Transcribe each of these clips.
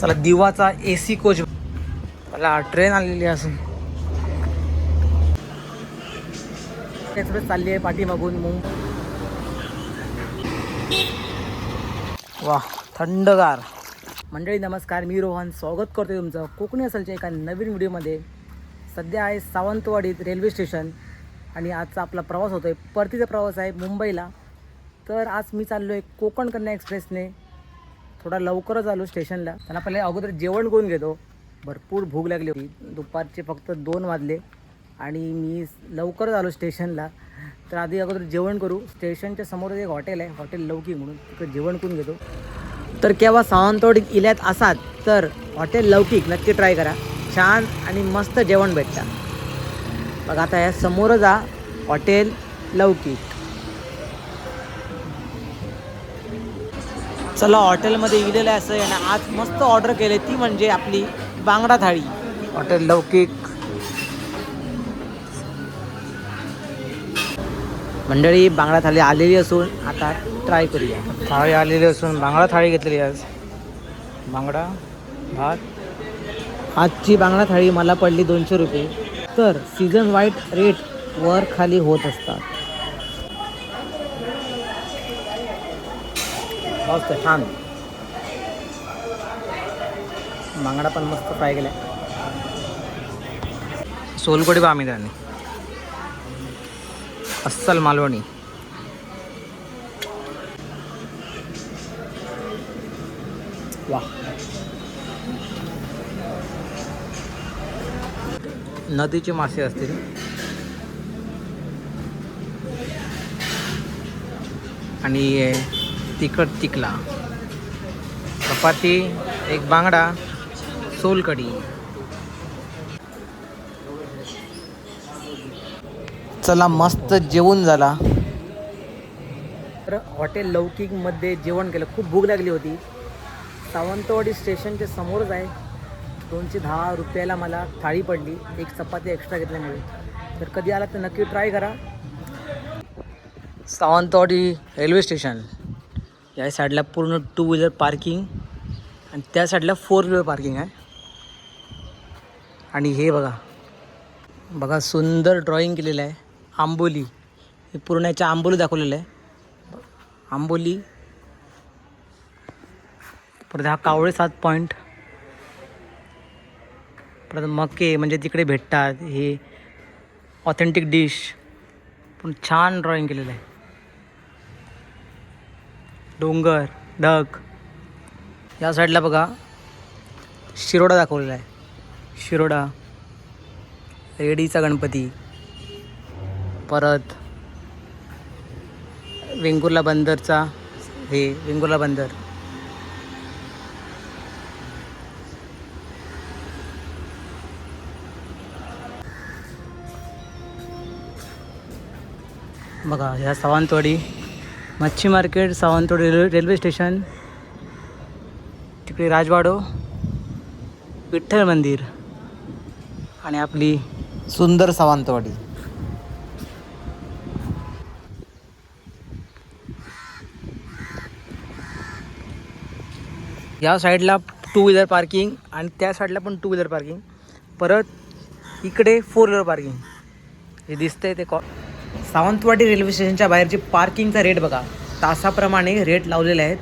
चला दिवाचा A C coach. मला ट्रेन आलेली असून एक्सप्रेस चालली आहे पाठीमागून मुंबई वा थंडगार. मंडळी नमस्कार. मी रोहन. स्वागत करतो तुमचं कोकणी असेलच्या एका नवीन व्हिडिओमध्ये. सध्या आहे सावंतवाडीत रेल्वे स्टेशन आणि आजचा आपला प्रवास होतो आहे परतीचा प्रवास आहे मुंबईला. तर आज मी चाललो आहे कोकण कन्या एक्सप्रेसने. थोडा लवकरच आलो स्टेशनला. त्यांना पहिले अगोदर जेवण करून घेतो. भरपूर भूक लागली होती. दुपारचे फक्त दोन वाजले. आणि मी लवकरच आलो स्टेशनला. तर आधी अगोदर जेवण करू. स्टेशनच्या समोर एक हॉटेल आहे. हॉटेल लौकी म्हणून. तिकडे जेवण करून घेतो. तर केव्हा सावंतवाड इल्यात असाल तर हॉटेल लौकिक नक्की ट्राय करा. छान आणि मस्त जेवण भेटतं. बघा आता या समोरच आ हॉटेल लौकिक चला हॉटेलमध्ये इलेलं आहे असं आहे आणि आज मस्त ऑर्डर केली. ती म्हणजे आपली बांगडा थाळी. हॉटेल लौकिक. मंडळी बांगडा थाळी आलेली असून आता ट्राय करूया. थाळी आलेली असून बांगडा थाळी घेतलेली आज. बांगडा भात. आजची बांगडा थाळी मला पडली दोनशे रुपये. तर सीझन वाईट रेट वर खाली होत असतात. मस्त छान. बांगडा पण मस्त फ्राय केलाय. सोलकोडी बा आम्ही अस्सल मालवणी. वा नदीचे मासे असतील. आणि तिखट तिकला चपाती एक बांगडा सोलकढी चला मस्त जेवण झाला. तर हॉटेल लौकिकमध्ये जेवण केलं. खूप भूक लागली होती. सावंतवाडी स्टेशनच्या समोरच आहे. दोनशे दहा रुपयाला मला थाळी पडली. एक चपाती एक्स्ट्रा घेतल्यामुळे तर कधी आला तर नक्की ट्राय करा. सावंतवाडी रेल्वे स्टेशन या साईडला पूर्ण टू व्हीलर पार्किंग आणि त्या साईडला फोर व्हीलर पार्किंग आहे. आणि हे बघा बघा सुंदर ड्रॉइंग केलेलं आहे. आंबोली हे पूर्ण याच्या आंबोली दाखवलेलं आहे. आंबोली परत हा कावळे सात पॉईंट परत मके म्हणजे तिकडे भेटतात हे ऑथेंटिक डिश पण छान ड्रॉइंग केलेलं आहे. डोंगर ढग या साईडला बघा शिरोडा दाखवलेला आहे. शिरोडा रेडीचा गणपती. परत वेंगुर्ला बंदरचा हे वेंगुर्ला बंदर. बघा ह्या सावंतवाडी मच्छी market Sawantwadi railway railway station तिकडे राजवाडो विठ्ठल मंदिर आणि आपली सुंदर सावंतवाडी. या साईडला टू व्हीलर पार्किंग आणि त्या साईडला पण टू व्हीलर पार्किंग परत इकडे फोर व्हीलर पार्किंग हे दिसतंय ते कॉ सावंतवाडी रेल्वे स्टेशनच्या बाहेरची पार्किंगचा रेट बघा. तासाप्रमाणे रेट लावलेले आहेत.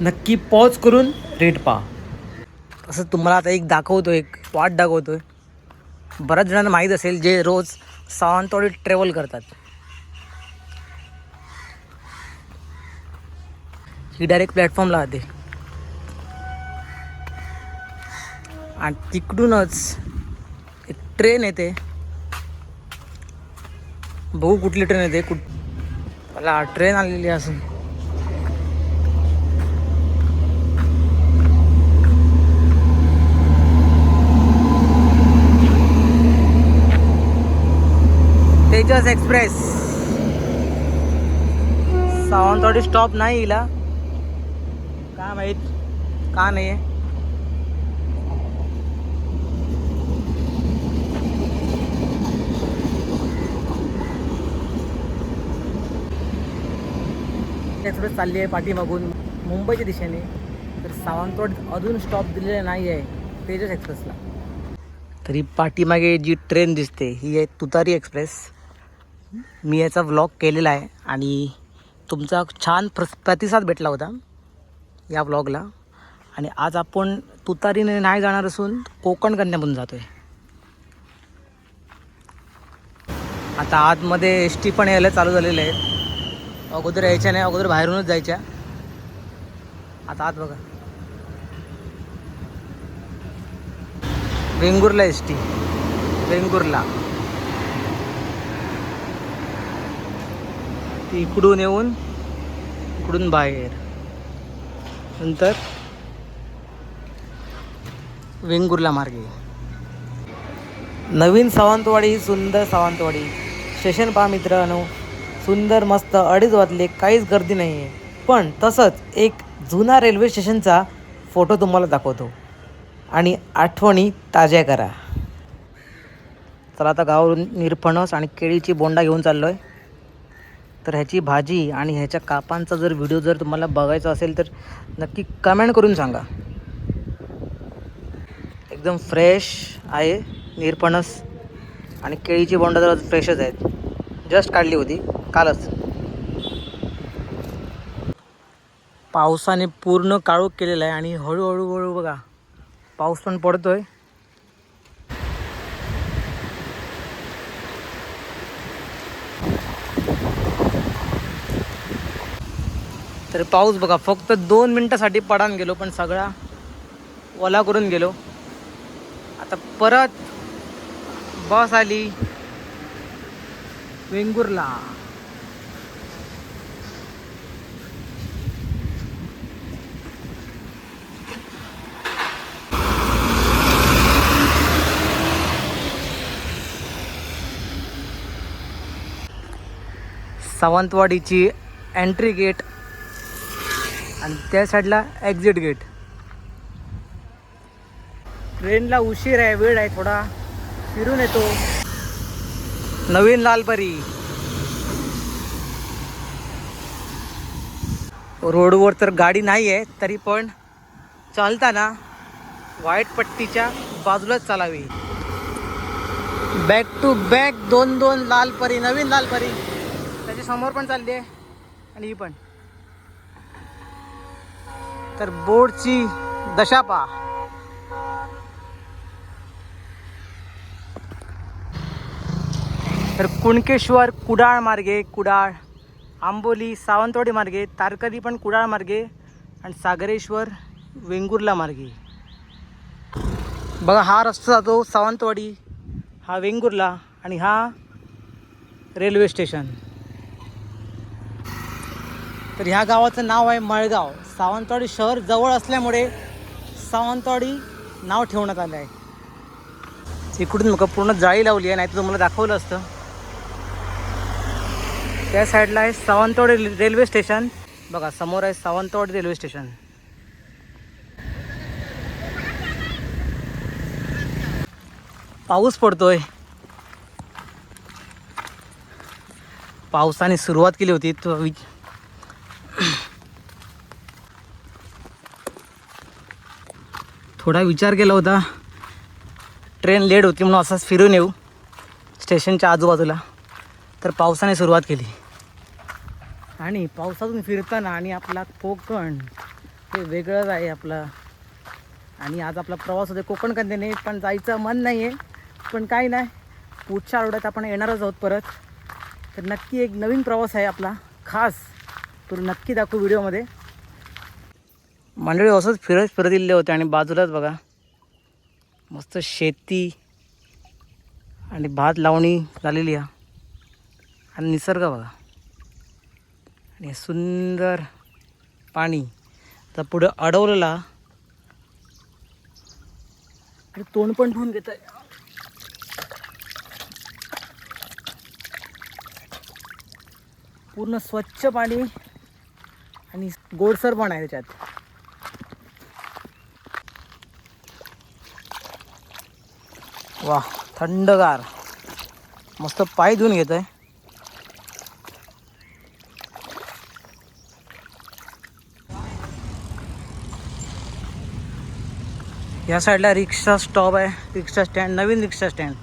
नक्की पॉज करून रेट पहा. असं तुम्हाला आता एक दाखवतो एक वाट दाखवतो आहे बऱ्याच जणांना माहीत असेल जे रोज सावंतवाडी ट्रॅव्हल करतात. ही डायरेक्ट प्लॅटफॉर्मला राहते आणि तिकडूनच एक ट्रेन येते. बघू कुठली ट्रेन येते कुठ मला ट्रेन आलेली असून तेजस एक्सप्रेस. सावंतवाडी स्टॉप नाही हिला. काय माहीत का नाही आहे एक्सप्रेस चालली आहे पाठीमागून मुंबईच्या दिशेने. तर सावंतवाड अजून स्टॉप दिलेला नाही आहे तेजस एक्सप्रेसला तरी पाठीमागे जी ट्रेन दिसते ही आहे तुतारी एक्सप्रेस मी याचा व्लॉग केलेला आहे आणि तुमचा छान प्र प्रतिसाद भेटला होता या व्लॉगला आणि आज आपण तुतारीने नाही जाणार असून कोकण कन्यामधून जातो आहे आता आतमध्ये एस टी पण यायला चालू झालेले आहेत अगोदर यायच्या नाही अगोदर बाहेरूनच जायच्या. आता आत बघा. Vengurla S T. वेंगुर्ला. ती इकडून येऊन इकडून बाहेर. नंतर वेंगुर्ला मार्गे. नवीन सावंतवाडी ही सुंदर सावंतवाडी. स्टेशन पहा मित्रांनो सुंदर मस्त अडीच वाजले काहीच गर्दी नाही आहे पण तसंच एक जुना रेल्वे स्टेशनचा फोटो तुम्हाला दाखवतो. आणि आठवणी ताज्या करा. तर आता गावावरून निरफणस आणि केळीची बोंडा घेऊन चाललो आहे तर ह्याची भाजी आणि ह्याच्या कापांचा जर व्हिडिओ जर तुम्हाला बघायचा असेल तर नक्की कमेंट करून सांगा. एकदम फ्रेश आहे निरपणस आणि केळीची बोंडा तर फ्रेशच आहेत. जस्ट काढली होती. कालच. पावसाने पूर्ण काळोख केलेला आहे आणि हळूहळू हळू बघा पाऊस पण पडतोय. तर पाऊस बघा फक्त दोन मिनटासाठी पडान गेलो पण सगळा ओला करून गेलो. आता परत बस आली वेंगुर्ला. सावंतवाडीची एंट्री गेट आणि त्या साईडला एक्झिट गेट ट्रेनला उशीर आहे वेळ आहे थोडा. फिरून येतो. नवीन लालपरी. रोडवर तर गाडी नाही आहे तरी पण चालताना व्हाईट पट्टीच्या बाजूलाच चालावी. बॅक टू बॅक दोन दोन लालपरी नवीन लालपरी. म्हणजे समोर पण चालली आहे आणि ही पण. तर बोर्डची दशा पहा. तर कुणकेश्वर कुडाळ मार्गे कुडाळ आंबोली सावंतवाडी मार्गे तारकरी पण कुडाळ मार्गे आणि सागरेश्वर वेंगुर्ला मार्गे. बघा हा रस्ता जातो सावंतवाडी हा वेंगुर्ला आणि हा रेल्वे स्टेशन. तर ह्या गावाचं नाव आहे मळगाव. सावंतवाडी शहर जवळ असल्यामुळे सावंतवाडी नाव ठेवण्यात आलं आहे. इकडून मग पूर्ण जाळी लावली आहे नाही तर तुम्हाला दाखवलं असतं. त्या साईडला आहे सावंतवाडी रेल्वे स्टेशन. बघा समोर आहे सावंतवाडी रेल्वे स्टेशन. पाऊस पडतोय. पावसाने सुरुवात केली होती तो थोडा विचार केला होता. ट्रेन लेट होती म्हणून असाच फिरून येऊ. स्टेशनच्या आजूबाजूला. तर पावसाने सुरुवात केली. आणि पावसातून फिरताना आणि आपला कोकण हे वेगळंच आहे आपलं. आणि आज आपला प्रवास होते कोकण कन्याने पण जायचं मन नाही आहे पण काही नाही. पुढच्या आठवड्यात आपण येणारच आहोत परत. तर नक्की एक नवीन प्रवास आहे आपला. खास. तो नक्की दाखवू व्हिडिओमध्ये. मंडळी असंच फिरत फिरत दिले होते आणि बाजूलाच बघा मस्त शेती आणि भात लावणी झालेली आहे आणि निसर्ग बघा. आणि सुंदर पाणी. तर पुढं अडवलेला. आणि तोंड पण ठेवून घेत आहे. पूर्ण स्वच्छ पाणी आणि गोडसर पण आहे त्याच्यात. वा थंडगार. मस्त पाय धुवून घेत आहे या साईडला रिक्षा स्टॉप आहे. रिक्षा स्टँड नवीन रिक्षा स्टँड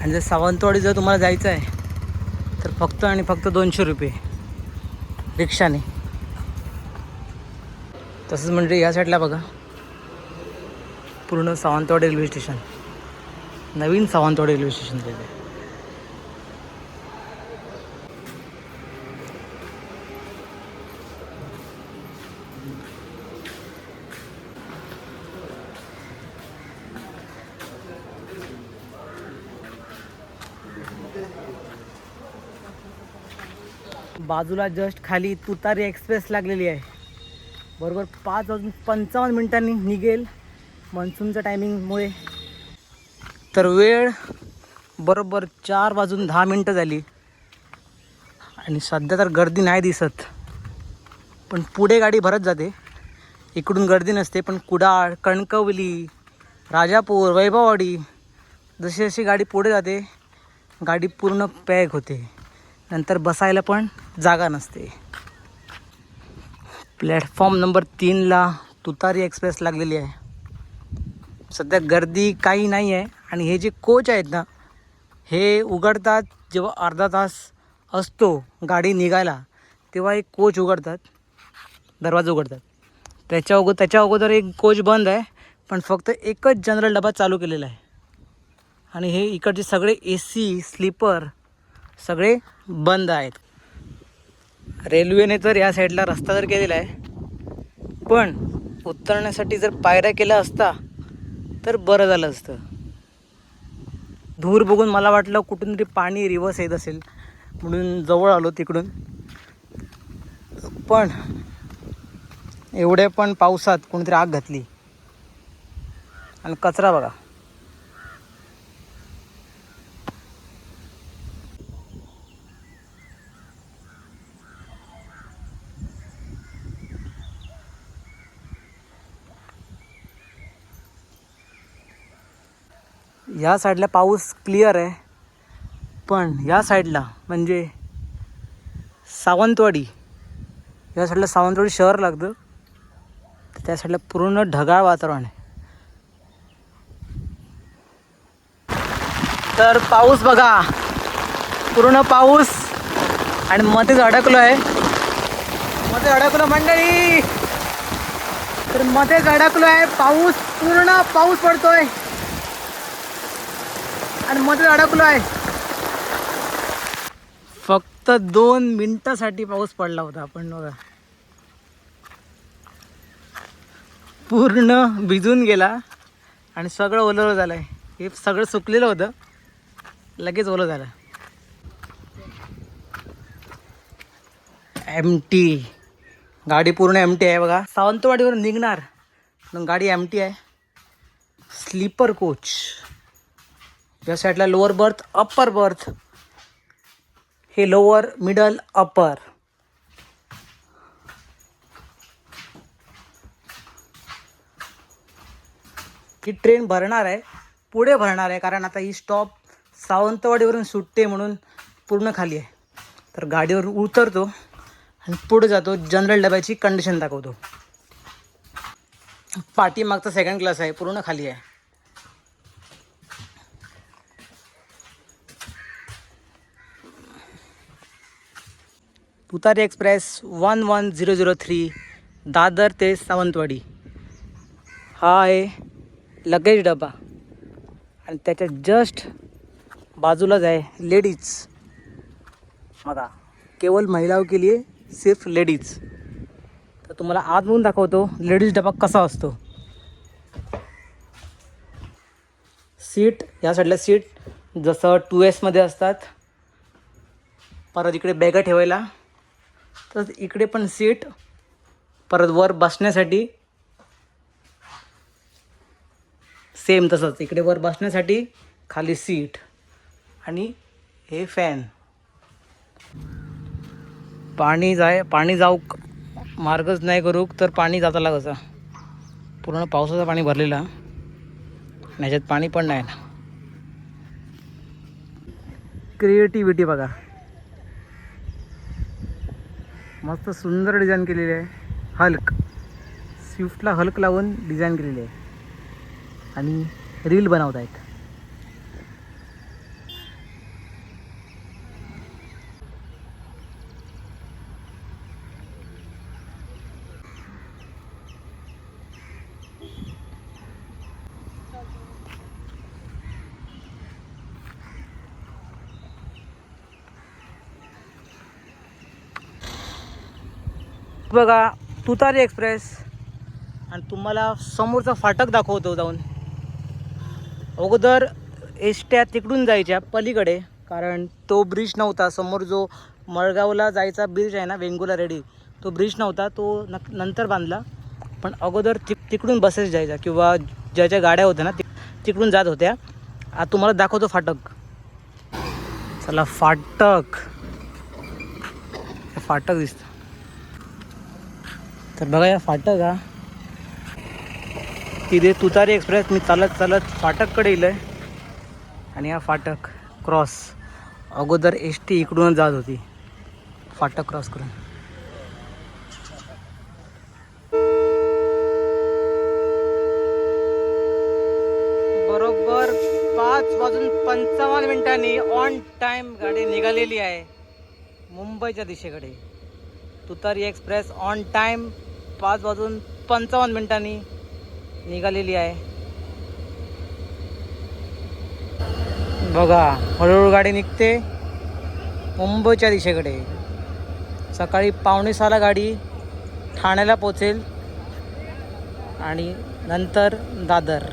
आणि जर सावंतवाडी जर तुम्हाला जायचं आहे तर फक्त आणि फक्त दोनशे रुपये. रिक्षाने. तसंच म्हणजे या साईडला बघा. पूर्ण सावंतवाडी रेल्वे स्टेशन. नवीन सावंतवाडी रेल्वे स्टेशन तिथे बाजूला जस्ट खाली तुतारी एक्सप्रेस लागलेली आहे. बरोबर पाच वाजून पंचावन्न मिनिटांनी निघेल. मान्सूनच्या टायमिंगमुळे तर वेळ बरोबर चार वाजून दहा मिनटं झाली. आणि सध्या तर गर्दी नाही दिसत. पण पुढे गाडी भरत जाते. इकडून गर्दी नसते पण कुडाळ कणकवली राजापूर वैभववाडी जशी जशी गाडी पुढे जाते गाडी पूर्ण पॅक होते. नंतर बसायला पण जागा नसते. प्लॅटफॉर्म नंबर तीनला तुतारी एक्सप्रेस लागलेली आहे. सध्या गर्दी काही नाही आहे. आणि हे जे कोच आहेत ना हे उघडतात जेव्हा अर्धा तास असतो गाडी निघायला तेव्हा एक कोच उघडतात दरवाजा उघडतात. त्याच्या अगो त्याच्या अगोदर एक कोच बंद आहे पण फक्त एकच जनरल डबा चालू केलेला आहे. आणि हे इकडचे सगळे ए सी स्लीपर सगळे बंद आहेत. रेल्वेने तर या साईडला रस्ता तर केलेला आहे. पण उतरण्यासाठी जर पायऱ्या केल्या असता तर बरं झालं असतं. धूर बघून मला वाटलं कुठून तरी पाणी रिवर्स येत असेल. म्हणून जवळ आलो तिकडून. पण एवढ्या पण पावसात कोणीतरी आग घातली. आणि कचरा बघा. या साईडला पाऊस क्लिअर आहे. पण या साईडला म्हणजे सावंतवाडी या साईडला सावंतवाडी शहर लागतं. तर त्या साईडला पूर्ण ढगाळ वातावरण आहे. तर पाऊस बघा. पूर्ण पाऊस आणि मध्येच अडकलो आहे. मध्ये अडकलो मंडळी. तर मध्येच अडकलो आहे. पाऊस पूर्ण पाऊस पडतोय. आणि मध्ये अडकलो आहे. फक्त दोन मिनिटासाठी पाऊस पडला होता आपण बघा. पूर्ण भिजून गेला आणि सगळं ओलं झालं आहे हे सगळं सुकलेलं होतं. लगेच ओलं झालं. एम टी गाडी पूर्ण एम टी आहे बघा. सावंतवाडीवरून निघणार. पण गाडी एम टी आहे. Sleeper coach. या साईडला लोअर बर्थ अप्पर बर्थ हे लोअर मिडल अप्पर ही ट्रेन भरणार आहे. पुढे भरणार आहे कारण आता ही स्टॉप सावंतवाडीवरून सुटते म्हणून पूर्ण खाली आहे. तर गाडीवर उतरतो आणि पुढे जातो जनरल डब्याची कंडिशन दाखवतो. पाठीमागचा सेकंड क्लास आहे पूर्ण खाली आहे. Tutari express one one zero zero three Dadar ते सावंतवाडी. हा आहे लगेज डबा. आणि त्याच्या जस्ट बाजूलाच आहे लेडीज. बघा केवळ महिलाओं के लिए सिर्फ लेडीज. तर तुम्हाला आत म्हणून दाखवतो लेडीज डबा कसा असतो. सीट ह्या साईडला सीट जसं टू एसमध्ये असतात. परत इकडे बॅगा ठेवायला. तर इकडे पण सीट. परत वर बसण्यासाठी. सेम तसंच इकडे वर बसण्यासाठी खाली सीट. आणि हे फॅन. पाणी जाय पाणी जाऊ मार्गच नाही करू तर पाणी जाताला कसं पूर्ण पावसाचं पाणी भरलेलं. आणि ह्याच्यात पाणी पण नाही ना. क्रिएटिव्हिटी बघा. मस्त सुंदर डिझाईन केलेली आहे. हल्क स्विफ्टला हलक लावून डिझाईन केलेली आहे. आणि रील बनवत आहेत बघा तुतारी एक्सप्रेस. आणि तुम्हाला समोरचा फाटक दाखवतो जाऊन. अगोदर एसट्या तिकडून जायच्या पलीकडे कारण तो ब्रिज नव्हता. समोर जो मळगावला जायचा ब्रिज आहे ना वेंगुला रेडी तो ब्रिज नव्हता तो नक नंतर बांधला. पण अगोदर तिक तिकडून बसेस जायच्या किंवा ज्या ज्या गाड्या होत्या ना तिकडून जात होत्या. आता तुम्हाला दाखवतो फाटक. चला फाटक. फाटक दिसतं. तर बघा या फाटक हा. तिथे तुतारी एक्सप्रेस मी चालत चालत फाटककडे येईल आहे आणि हा फाटक क्रॉस. अगोदर एस टी इकडूनच जात होती. फाटक क्रॉस करून. बरोबर पाच वाजून पंचावन्न मिनिटांनी ऑन टाइम गाडी निघालेली आहे. मुंबईच्या दिशेकडे. तुतारी एक्सप्रेस ऑन टाइम पाच वाजून पंचावन्न मिनिटांनी निघालेली आहे. बघा हळूहळू गाडी निघते. मुंबईच्या दिशेकडे. सकाळी पावणे सहाला गाडी ठाण्याला पोचेल आणि नंतर दादर.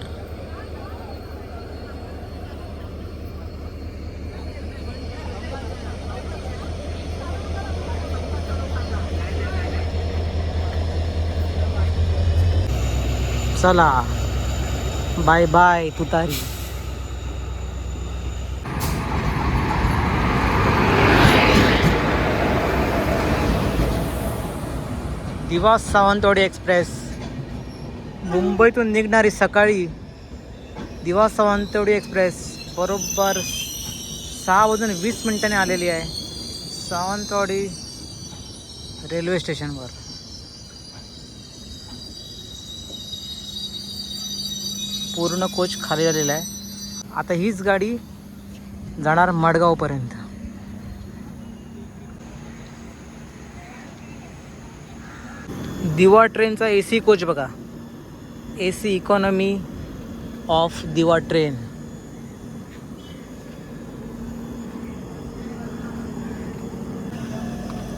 चला. बाय बाय तुतारी. दिवा सावंतवाडी एक्सप्रेस. मुंबईतून निघणारी सकाळी दिवा सावंतवाडी एक्सप्रेस बरोबर सहा वाजून वीस मिनिटांनी आलेली आहे सावंतवाडी रेल्वे स्टेशनवर. पूर्ण कोच खाली झालेला आहे. आता हीच गाडी जाणार मडगावपर्यंत. दिवा ट्रेनचा ए सी कोच बघा. A C economy of Diva train.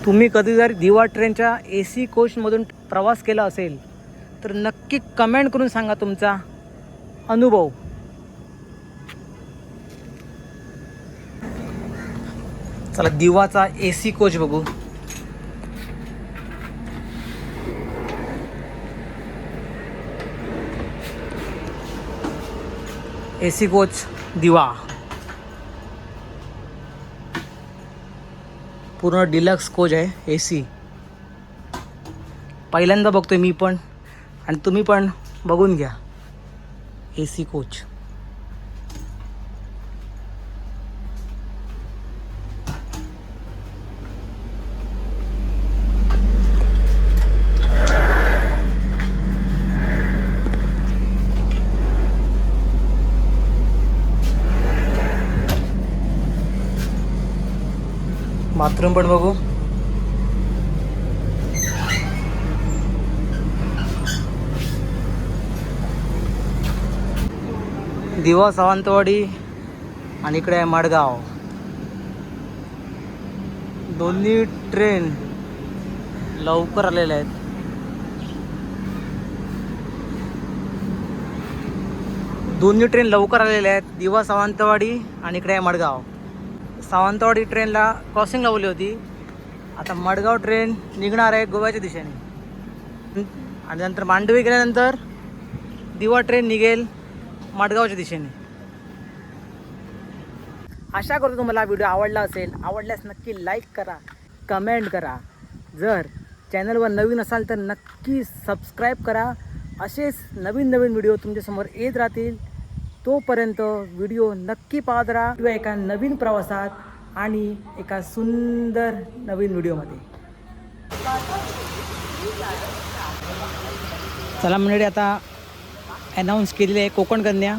तुम्ही कधी जर दिवा ट्रेनच्या ए सी कोचमधून प्रवास केला असेल तर नक्की कमेंट करून सांगा तुमचा. अनुभव. चला दिवाचा ए सी कोच बघू. ए सी कोच दिवा. पूर्ण डिलक्स कोच आहे ए सी पहिल्यांदा बघतोय मी पण आणि तुम्ही पण बघून घ्या. ए सी कोच. बाथरूम पण बघू. दिवा सावंतवाडी आणि इकडे आहे मडगाव. दोन्ही ट्रेन लवकर आलेल्या आहेत. दोन्ही ट्रेन लवकर आलेल्या आहेत. दिवा सावंतवाडी आणि इकडे आहे मडगाव. सावंतवाडी ट्रेनला क्रॉसिंग लावली होती. आता मडगाव ट्रेन निघणार आहे गोव्याच्या दिशेने. आणि नंतर मांडवी गेल्यानंतर दिवा ट्रेन निघेल. मडगावच्या दिशेने. आशा करतो तुम्हाला व्हिडिओ आवडला असेल. आवडल्यास नक्की लाईक करा कमेंट करा. जर चॅनलवर नवीन असाल तर नक्की सबस्क्राईब करा. असेच नवीन नवीन व्हिडिओ तुमच्यासमोर येत राहतील. तोपर्यंत व्हिडिओ नक्की पाहत राहा. किंवा एका नवीन प्रवासात आणि एका सुंदर नवीन व्हिडिओमध्ये. चला मंडळी आता अनाऊन्स केलेली आहे कोकण कन्या.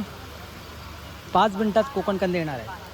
पाच मिनटात कोकण कन्या येणार आहे.